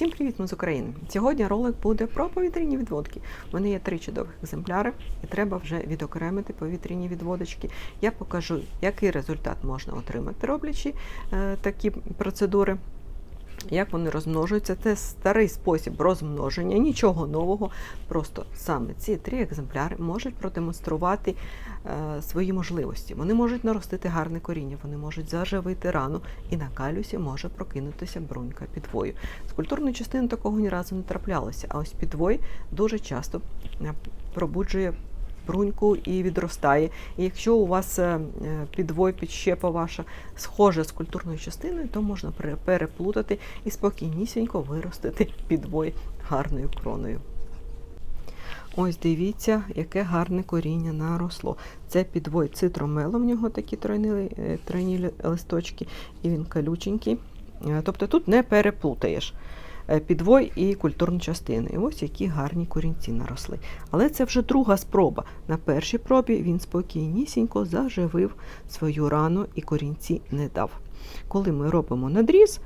Всім привіт, ми з України. Сьогодні ролик буде про повітряні відводки. Мене є три чудових екземпляри, і треба вже відокремити повітряні відводочки. Я покажу, який результат можна отримати, роблячи е, такі процедури. Як вони розмножуються, це старий спосіб розмноження, нічого нового. Просто саме ці три екземпляри можуть продемонструвати е, свої можливості. Вони можуть наростити гарне коріння, вони можуть заживити рану, і на калюсі може прокинутися брунька підвою. З культурної частини такого ні разу не траплялося, а ось підвой дуже часто е, пробуджує бруньку і відростає. І якщо у вас е, підвой, підщепа ваша схожа з культурною частиною, то можна переплутати і спокійнісінько виростити підвой гарною кроною. Ось дивіться, яке гарне коріння наросло. Це підвой цитромело, в нього такі тройні, е, тройні листочки, і він колюченький. Е, Тобто тут не переплутаєш підвой і культурну частину. І ось які гарні корінці наросли. Але це вже друга спроба. На першій пробі він спокійнісінько заживив свою рану і корінці не дав. Коли ми робимо надріз,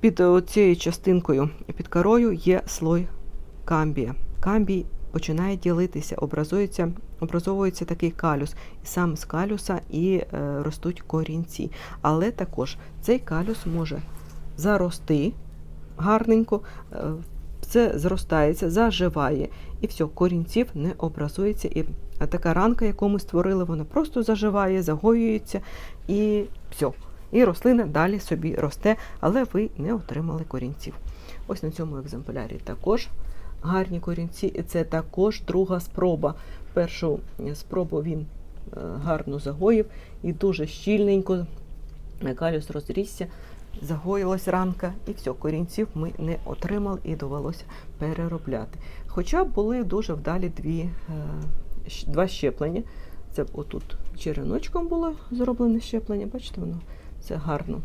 під цією частинкою, під корою є слой камбія. Камбій починає ділитися, образується, образовується такий калюс. І саме з калюса і е, ростуть корінці. Але також цей калюс може зарости гарненько, е, все зростається, заживає, і все, корінців не образується. І така ранка, яку ми створили, вона просто заживає, загоюється і все. І рослина далі собі росте, але ви не отримали корінців. Ось на цьому екземплярі також гарні корінці, і це також друга спроба. Першу спробу він е, гарно загоїв і дуже щільненько калюс розрісся, загоїлась ранка, і все, корінців ми не отримали і довелося переробляти. Хоча були дуже вдалі дві, е, два щеплення. Це отут череночком було зроблене щеплення, бачите, воно все гарно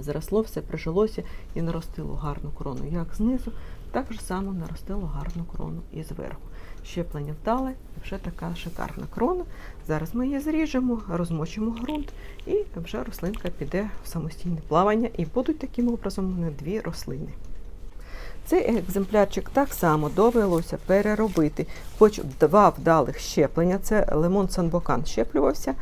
зросло, все прижилося і наростило гарну крону як знизу, так само наростило гарну крону і зверху. Щеплення вдале, вже така шикарна крона. Зараз ми її зріжемо, розмочимо ґрунт, і вже рослинка піде в самостійне плавання, і будуть таким образом мене дві рослини. Цей екземплярчик так само довелося переробити, хоч два вдалих щеплення. Це лимон Санбокан щеплювався.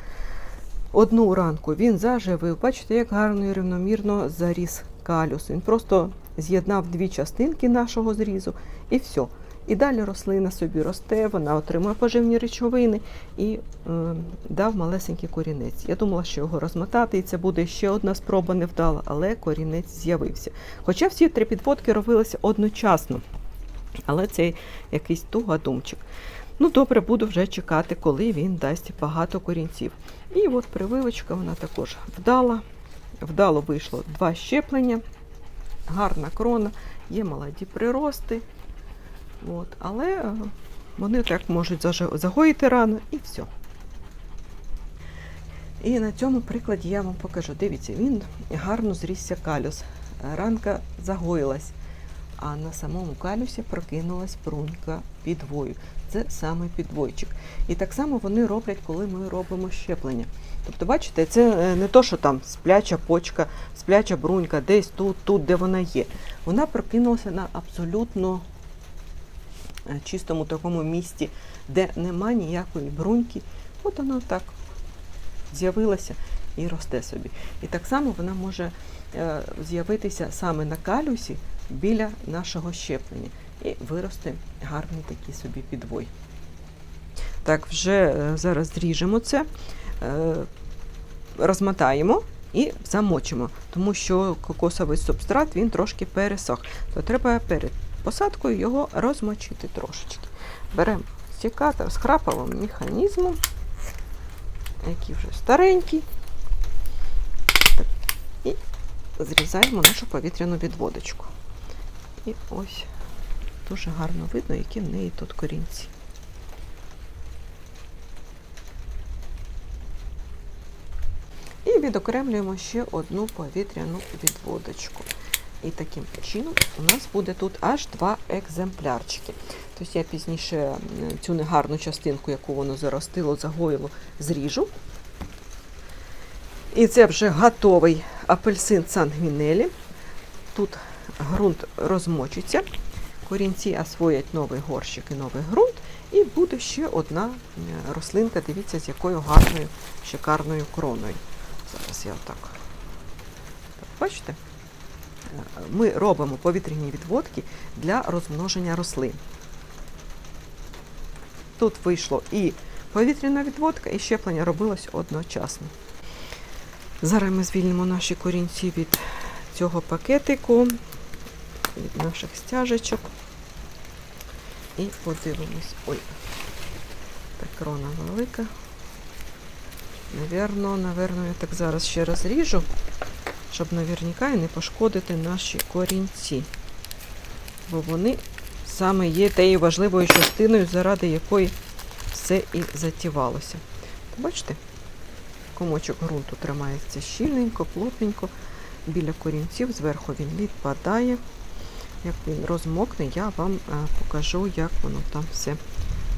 Одну ранку він заживив. Бачите, як гарно і рівномірно заріс калюс. Він просто з'єднав дві частинки нашого зрізу і все. І далі рослина собі росте, вона отримує поживні речовини і е, дав малесенький корінець. Я думала, що його розмотати, і це буде ще одна спроба невдала, але корінець з'явився. Хоча всі три підводки робилися одночасно. Але це якийсь тугодумчик. Ну, добре, буду вже чекати, коли він дасть багато корінців. І от прививочка вона також вдала. Вдало вийшло два щеплення, гарна крона, є молоді прирости. От, але е, вони так можуть загоїти рану і все. І на цьому прикладі я вам покажу. Дивіться, він гарно зрісся калюс. Ранка загоїлась, а на самому калюсі прокинулась брунька підвою. Це саме підвойчик. І так само вони роблять, коли ми робимо щеплення. Тобто, бачите, це е, не то, що там спляча почка, спляча брунька, десь тут, тут, де вона є. Вона прокинулася на абсолютно чистому такому місці, де нема ніякої бруньки. От вона так з'явилася і росте собі. І так само вона може е, з'явитися саме на калюсі біля нашого щеплення і виросте гарний такий собі підвой. Так, вже е, зараз зріжемо це, е, розмотаємо і замочимо, тому що кокосовий субстрат він трошки пересох. То треба перед посадкою його розмочити трошечки. Беремо стікатор з храповим механізмом, який вже старенький. Так, І зрізаємо нашу повітряну відводочку. І ось дуже гарно видно, які в неї тут корінці. І відокремлюємо ще одну повітряну відводочку. І таким чином у нас буде тут аж два екземплярчики. Тобто я пізніше цю негарну частинку, яку воно заростило, загоїло, зріжу. І це вже готовий апельсин Сангвінелі. Тут ґрунт розмочиться, корінці освоять новий горщик і новий ґрунт, і буде ще одна рослинка, дивіться, з якою гарною, шикарною кроною. Зараз я отак. Так, бачите? Ми робимо повітряні відводки для розмноження рослин. Тут вийшло і повітряна відводка, і щеплення робилось одночасно. Зараз ми звільнимо наші корінці від цього пакетику, від наших стяжечок. І подивимось. Ой, так крона велика. Наверно, наверно, я так зараз ще розріжу, щоб наверняка і не пошкодити наші корінці. Бо вони саме є тією важливою частиною, заради якої все і затівалося. Бачите? Комочок ґрунту тримається щільненько, плотненько. Біля корінців зверху він відпадає. Як він розмокне, я вам е, покажу, як воно там все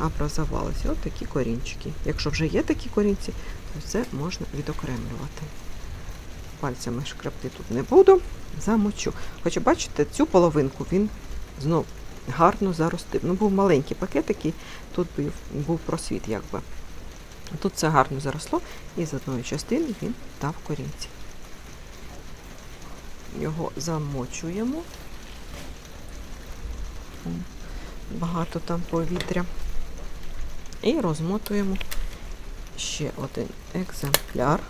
образувалося. Ось такі корінчики. Якщо вже є такі корінці, то це можна відокремлювати. Пальцями шкребти тут не буду, замочу. Хоча, бачите, цю половинку він знов гарно заростив. Ну, був маленький пакетик, і тут був просвіт, якби. Тут це гарно заросло, і з одної частини він дав корінці. Його замочуємо. Багато там повітря. І розмотуємо ще один екземпляр.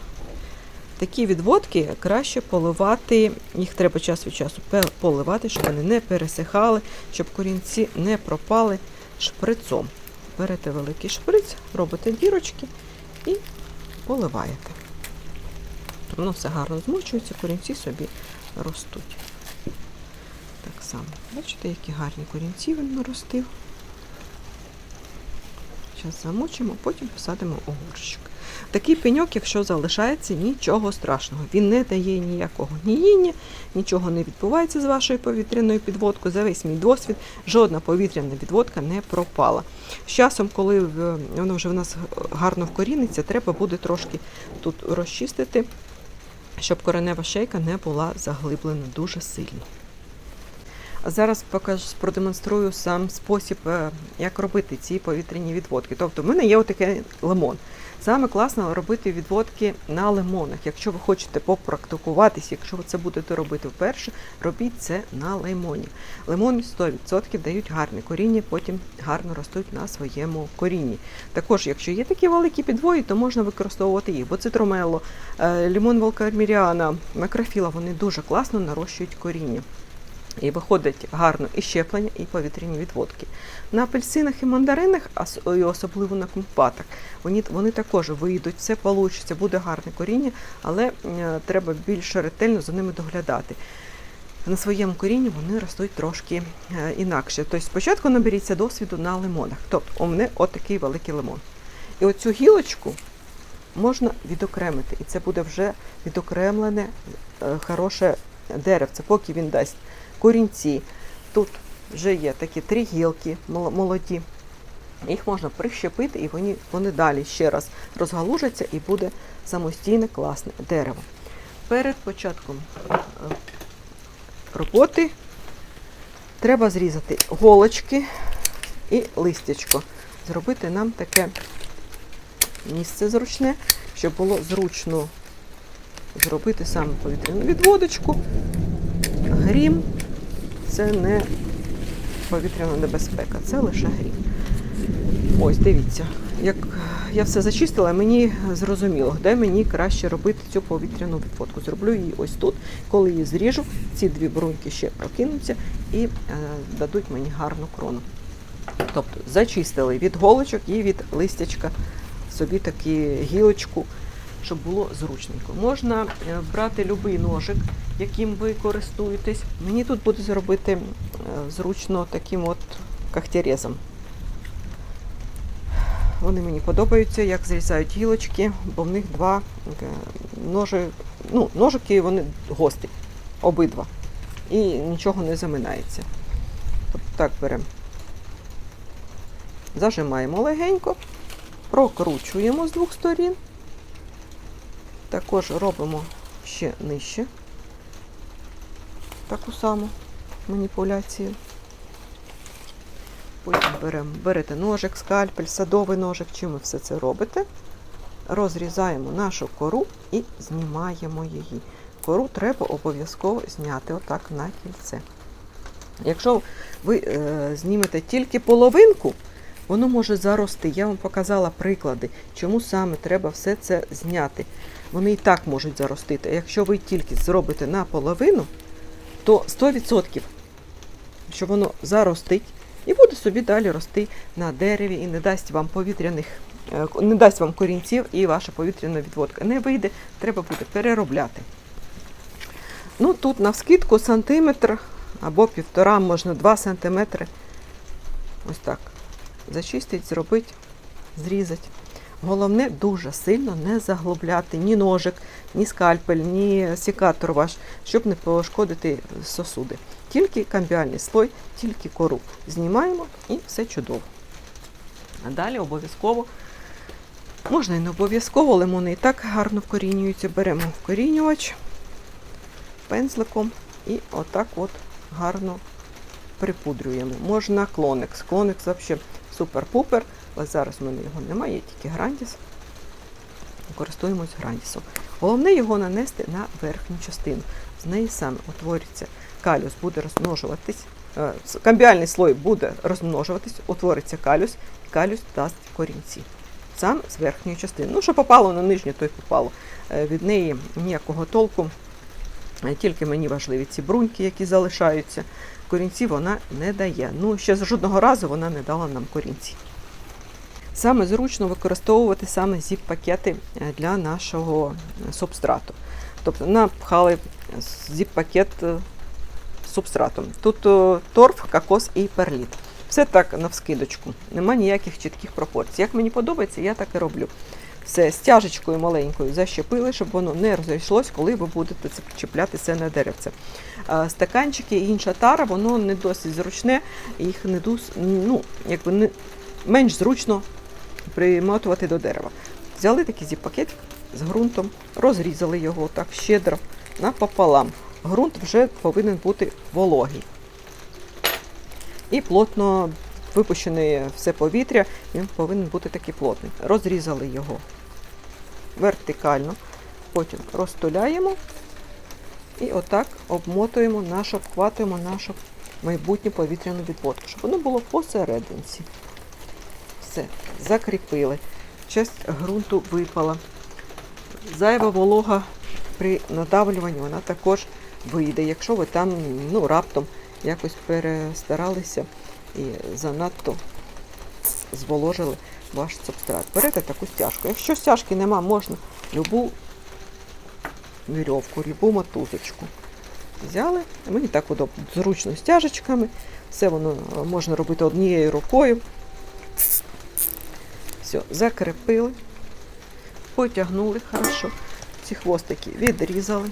Такі відводки краще поливати, їх треба час від часу поливати, щоб вони не пересихали, щоб корінці не пропали шприцом. Берете великий шприц, робите дірочки і поливаєте. Воно все гарно змочується, корінці собі ростуть. Так само. Бачите, які гарні корінці він наростив. Зараз замочимо, потім посадимо у горщик. Такий пеньок, якщо залишається, нічого страшного. Він не дає ніякого гніїння, нічого не відбувається з вашою повітряною підводкою. За весь мій досвід жодна повітряна підводка не пропала. З часом, коли в- воно вже в нас гарно вкоріниться, треба буде трошки тут розчистити, щоб коренева шейка не була заглиблена дуже сильно. А зараз покажу, продемонструю сам спосіб, е, як робити ці повітряні відводки. Тобто, в мене є отакий лимон. Саме класно робити відводки на лимонах. Якщо ви хочете попрактикуватись, якщо ви це будете робити вперше, робіть це на лимоні. Лимони 100% дають гарне коріння, потім гарно ростуть на своєму корінні. Також, якщо є такі великі підвої, то можна використовувати їх, бо цитромело, лімон волкарміріана, макрофіла, вони дуже класно нарощують коріння. І виходить гарно і щеплення, і повітряні відводки. На апельсинах і мандаринах, і особливо на компатах, вони, вони також вийдуть, все вийде, буде гарне коріння, але треба більш ретельно за ними доглядати. На своєму корінні вони ростуть трошки е, інакше. Тобто спочатку наберіться досвіду на лимонах. Тобто у мене отакий великий лимон. І оцю гілочку можна відокремити. І це буде вже відокремлене е, хороше деревце, поки він дасть корінці. Тут вже є такі три гілки молоді. Їх можна прищепити, і вони, вони далі ще раз розгалужаться і буде самостійне класне дерево. Перед початком е, роботи треба зрізати голочки і листячко. Зробити нам таке місце зручне, щоб було зручно зробити саме повітряну відводочку. Грім це не повітряна небезпека, це лише грім. Ось, дивіться, як я все зачистила, мені зрозуміло, де мені краще робити цю повітряну відводку. Зроблю її ось тут. Коли її зріжу, ці дві бруньки ще прокинуться і е, дадуть мені гарну крону. Тобто зачистили від голочок і від листячка собі таку гілочку, щоб було зручненько. Можна е, брати будь-який ножик, яким ви користуєтесь. Мені тут буде зробити е, зручно таким от кахтярезом. Вони мені подобаються, як зрізають гілочки, бо в них два е, ножи, ну, ножики вони гострі, обидва. І нічого не заминається. От так беремо. Зажимаємо легенько, прокручуємо з двох сторін. Також робимо ще нижче таку саму маніпуляцію. Потім беремо, берете ножик, скальпель, садовий ножик, чим ви все це робите. Розрізаємо нашу кору і знімаємо її. Кору треба обов'язково зняти отак на кільце. Якщо ви е, знімете тільки половинку, воно може зарости. Я вам показала приклади, чому саме треба все це зняти. Вони і так можуть заростити. А якщо ви тільки зробите наполовину, то 100% що воно заростить і буде собі далі рости на дереві і не дасть вам повітряних, е, не дасть вам корінців і ваша повітряна відводка не вийде, треба буде переробляти. Ну тут на вскидку сантиметр або півтора, можна два сантиметри. Ось так. Зачистить, зробить, зрізать. Головне дуже сильно не заглубляти ні ножик, ні скальпель, ні секатор ваш, щоб не пошкодити сосуди. Тільки камбіальний слой, тільки кору. Знімаємо і все чудово. А далі обов'язково, можна і не обов'язково, лимони і так гарно вкорінюються. Беремо вкорінювач пензликом і отак от гарно припудрюємо. Можна клоникс. Клоникс взагалі супер-пупер. Але зараз в мене його немає, тільки грандіс. Користуємось грандісом. Головне його нанести на верхню частину. З неї саме утвориться калюс, буде розмножуватись. е, Камбіальний слой буде розмножуватись, утвориться калюс, і калюс дасть корінці. Саме з верхньої частини. Ну, що попало на нижню, то й попало. Е, Від неї ніякого толку. Е, Тільки мені важливі ці бруньки, які залишаються. Корінці вона не дає. Ну, ще з жодного разу вона не дала нам корінці. Саме зручно використовувати саме зіп-пакети е, для нашого е, субстрату. Тобто напхали зіп-пакет е, субстратом. Тут торф, кокос і перліт. Все так навскидочку. Нема ніяких чітких пропорцій. Як мені подобається, я так і роблю. Все стяжечкою маленькою защепили, щоб воно не розійшлось, коли ви будете чіпляти це на деревце. Стаканчики і інша тара, воно не досить зручне, їх не ну, якби не менш зручно примотувати до дерева. Взяли такий зіп-пакет з ґрунтом, розрізали його так щедро напополам. Ґрунт вже повинен бути вологий. І плотно випущене все повітря, він повинен бути такий плотний. Розрізали його вертикально, потім розтуляємо і отак обмотуємо нашу, обхватуємо нашу майбутню повітряну відводку, щоб воно було посерединці. Все, закріпили. Часть ґрунту випала. Зайва волога при надавлюванні вона також вийде, якщо ви там ну, раптом якось перестаралися і занадто зволожили ваш субстрат. Берете таку стяжку. Якщо стяжки нема, можна любу вірьовку, любу мотузочку. Взяли, мені так удобно, зручно стяжечками. Все воно е, можна робити однією рукою. Все, закрепили, потягнули хорошо. Ці хвостики відрізали.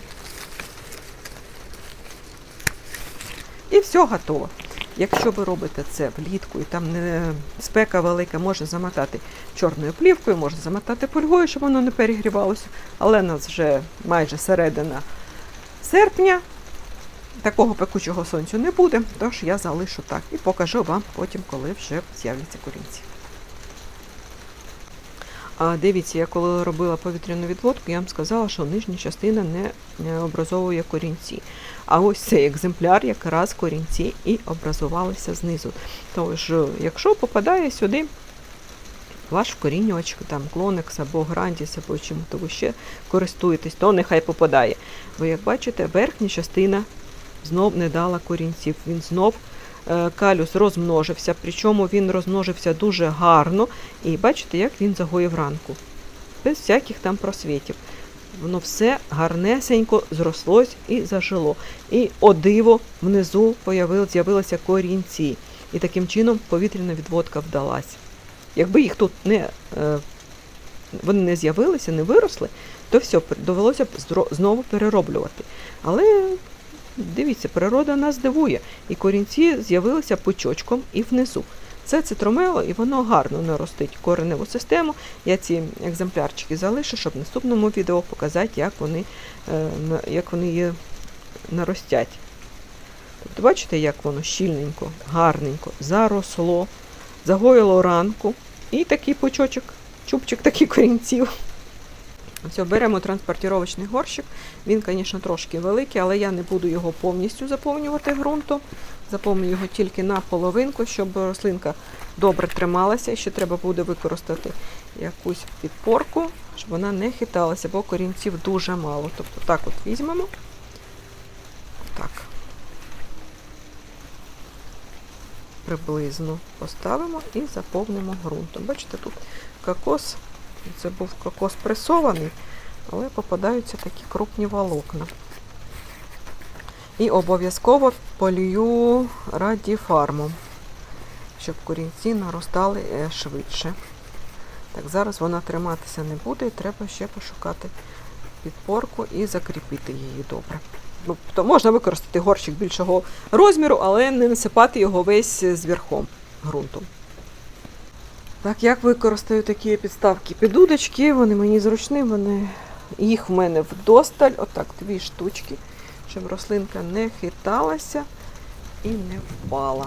І все готово. Якщо ви робите це влітку і там не спека велика, можна замотати чорною плівкою, можна замотати фольгою, щоб воно не перегрівалося. Але нас вже майже середина серпня. Такого пекучого сонцю не буде, тож я залишу так і покажу вам потім, коли вже з'являться корінці. А дивіться, я коли робила повітряну відводку, я вам сказала, що нижня частина не образовує корінці. А ось цей екземпляр якраз корінці і образувалися знизу. Тож, якщо попадає сюди ваш вкорінювач, там клоникс або грандіс, або чим то ви ще користуєтесь, то нехай попадає. Ви як бачите, верхня частина знов не дала корінців. Він знов е, калюс розмножився, причому він розмножився дуже гарно. І бачите, як він загоїв ранку. Без всяких там просвітів. Воно все гарнесенько зрослось і зажило. І о диво внизу з'явилися корінці. І таким чином повітряна відводка вдалась. Якби їх тут не, е, вони не з'явилися, не виросли, то все, довелося б знову перероблювати. Але дивіться, природа нас дивує. І корінці з'явилися пучочком і внизу. Це цитромело, і воно гарно наростить кореневу систему. Я ці екземплярчики залишу, щоб в наступному відео показати, як вони, е, як вони її наростять. Тобто, бачите, як воно щільненько, гарненько заросло, загоїло ранку. І такий пучочок, чубчик такий корінців. Все, беремо транспортировочний горщик. Він, звісно, трошки великий, але я не буду його повністю заповнювати ґрунтом. Заповню його тільки на половинку, щоб рослинка добре трималася. І ще треба буде використати якусь підпорку, щоб вона не хиталася, бо корінців дуже мало. Тобто так от візьмемо. Так. Приблизно поставимо і заповнимо ґрунтом. Бачите, тут кокос, це був кокос пресований, але попадаються такі крупні волокна. І обов'язково полію радіфармом, щоб корінці наростали е, швидше. Так, зараз вона триматися не буде, і треба ще пошукати підпорку і закріпити її добре. Ну, то можна використати горщик більшого розміру, але не насипати його весь зверхом ґрунтом. Так, як використаю такі підставки під удочки, вони мені зручні, вони, їх в мене вдосталь, отак, дві штучки, щоб рослинка не хиталася і не впала.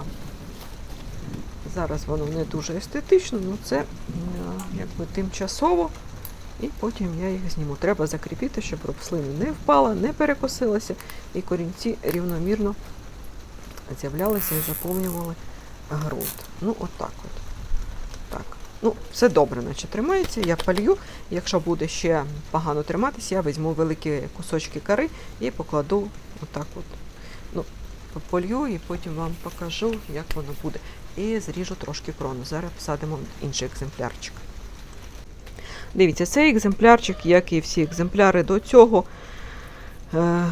Зараз воно не дуже естетично, але це е, якби тимчасово. І потім я їх зніму. Треба закріпити, щоб рослина не впала, не перекосилася, і корінці рівномірно з'являлися і заповнювали ґрунт. Ну, отак от. Ну, все добре, наче тримається. Я полью. Якщо буде ще погано триматися, я візьму великі кусочки кори і покладу отак от. Ну, полью і потім вам покажу, як воно буде. І зріжу трошки крону. Зараз посадимо інший екземплярчик. Дивіться, цей екземплярчик, як і всі екземпляри до цього, е,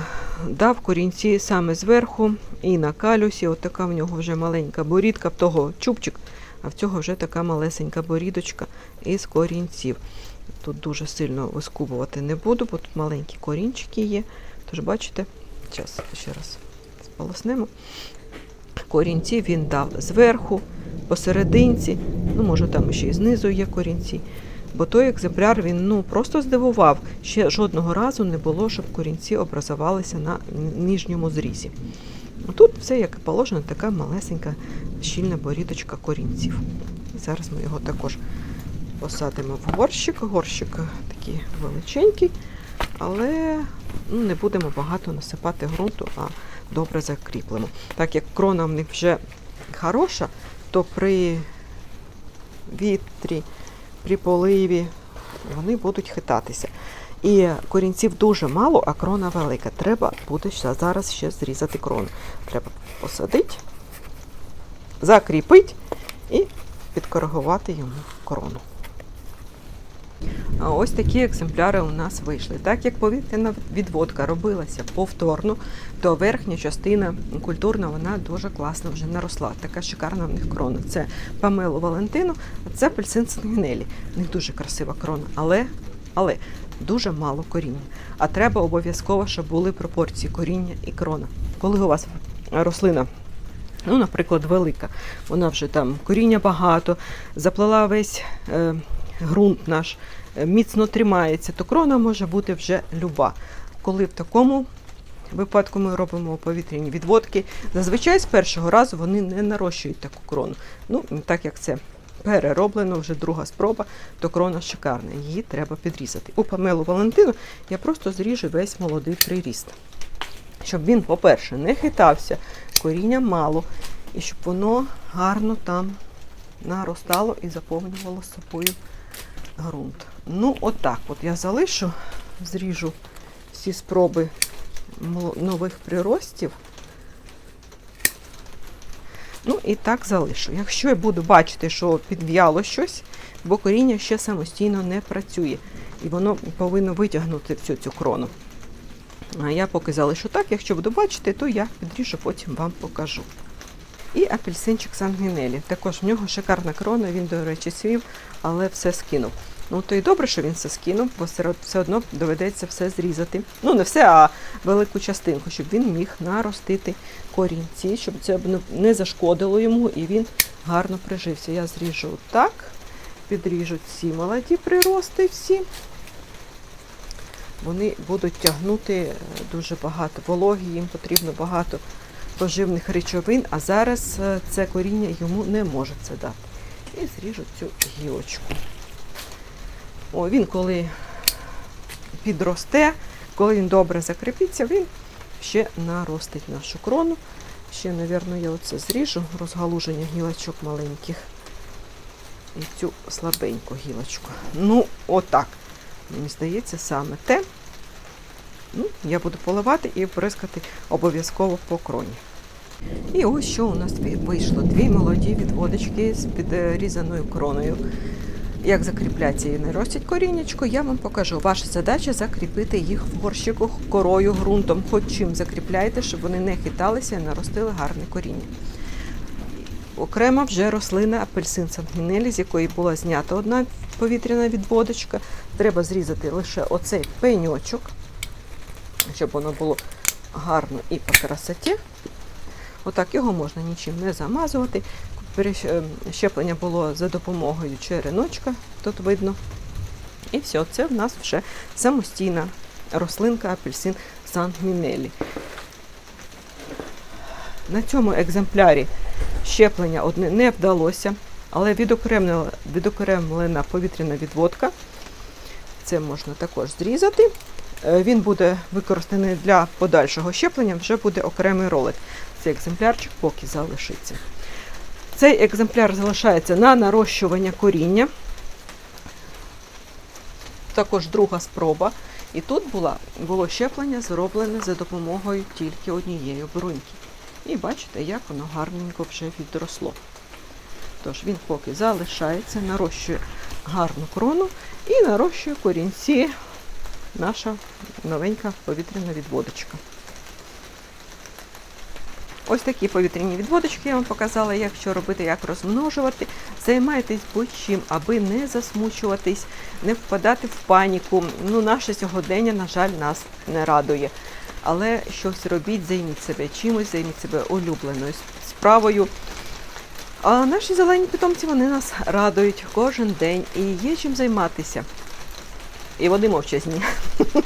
дав корінці саме зверху і на калюсі. От така в нього вже маленька борідка, того чубчик, а в цього вже така малесенька борідочка із корінців. Тут дуже сильно вискубувати не буду, бо тут маленькі корінчики є. Тож, бачите, зараз ще раз сполоснемо. Корінці він дав зверху, посерединці, ну, може, там ще і знизу є корінці. Бо той екземпляр він ну просто здивував. Ще жодного разу не було, щоб корінці образувалися на нижньому зрізі. Тут все, як і положено, така малесенька щільна борідочка корінців. Зараз ми його також посадимо в горщик. Горщик такий величенький, але ну, не будемо багато насипати ґрунту, а добре закріплемо. Так як крона в них вже хороша, то при вітрі при поливі вони будуть хитатися. І корінців дуже мало, а крона велика. Треба буде зараз ще зрізати крону. Треба посадити, закріпити і підкоригувати йому крону. А ось такі екземпляри у нас вийшли. Так як повітряна відводка робилася повторно, то верхня частина культурна вона дуже класно вже наросла. Така шикарна в них крона. Це Памело Валентину, а це апельсин Сангінелі. В них дуже красива крона, але, але дуже мало коріння. А треба обов'язково, щоб були пропорції коріння і крона. Коли у вас рослина. Ну, наприклад, велика. Вона вже там коріння багато, заплела весь е, ґрунт наш, е, міцно тримається, то крона може бути вже люба. Коли в такому випадку ми робимо повітряні відводки, зазвичай з першого разу вони не нарощують таку крону. Ну, так як це перероблено, вже друга спроба, то крона шикарна, її треба підрізати. У Памелу Валентину я просто зріжу весь молодий приріст. Щоб він, по-перше, не хитався, коріння мало, і щоб воно гарно там наростало і заповнювало собою ґрунт. Ну, отак от я залишу, зріжу всі спроби нових приростів. Ну і так залишу. Якщо я буду бачити, що підв'яло щось, бо коріння ще самостійно не працює. І воно повинно витягнути всю цю крону. Я поки залишу так, якщо буду бачити, то я підріжу, потім вам покажу. І апельсинчик Сангвінелі. Також в нього шикарна крона, він, до речі, свів, але все скинув. Ну, то і добре, що він все скинув, бо все одно доведеться все зрізати. Ну, не все, а велику частинку, щоб він міг наростити корінці, щоб це не зашкодило йому і він гарно прижився. Я зріжу так, підріжу ці молоді прирости всі. Вони будуть тягнути е, дуже багато вологі, їм потрібно багато поживних речовин, а зараз е, це коріння йому не може це дати. І зріжу цю гілочку. О, він коли підросте, коли він добре закріпиться, він ще наростить нашу крону. Ще, мабуть, я оце зріжу, розгалуження гілочок маленьких. І цю слабеньку гілочку. Ну, отак. Мені здається, саме те. Ну, я буду поливати і бризкати обов'язково по кроні. І ось що у нас вийшло. Дві молоді відводочки з підрізаною кроною. Як закріпляться і не ростять коріннячко, я вам покажу. Ваша задача закріпити їх в горщику корою, ґрунтом, хоч чим закріпляйте, щоб вони не хиталися і наростили гарне коріння. Окремо вже рослина апельсин сангінелі, з якої була знята одна повітряна відводочка. Треба зрізати лише оцей пеньочок, щоб воно було гарно і по красоті. Отак його можна нічим не замазувати. Е, Щеплення було за допомогою череночка, тут видно. І все, це в нас вже самостійна рослинка апельсин сангмінелі. На цьому екземплярі щеплення одне не вдалося, але відокремлена, відокремлена повітряна відводка. Це можна також зрізати. Е, Він буде використаний для подальшого щеплення, вже буде окремий ролик. Цей екземплярчик поки залишиться. Цей екземпляр залишається на нарощування коріння. Також друга спроба. І тут була, було щеплення зроблене за допомогою тільки однієї бруньки. І бачите, як воно гарненько вже відросло. Тож він поки залишається, нарощує гарну крону і нарощує корінці наша новенька повітряна відводочка. Ось такі повітряні відводочки я вам показала, як що робити, як розмножувати. Займайтесь будь-чим, аби не засмучуватись, не впадати в паніку. Ну, наше сьогодення, на жаль, нас не радує. Але щось робіть, займіть себе чимось, займіть себе улюбленою справою. А наші зелені питомці вони нас радують кожен день і є чим займатися. І вони мовчазні.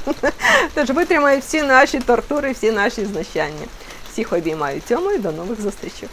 Тож витримають всі наші тортури, всі наші знущання. Всіх обіймаю цьому і до нових зустрічей.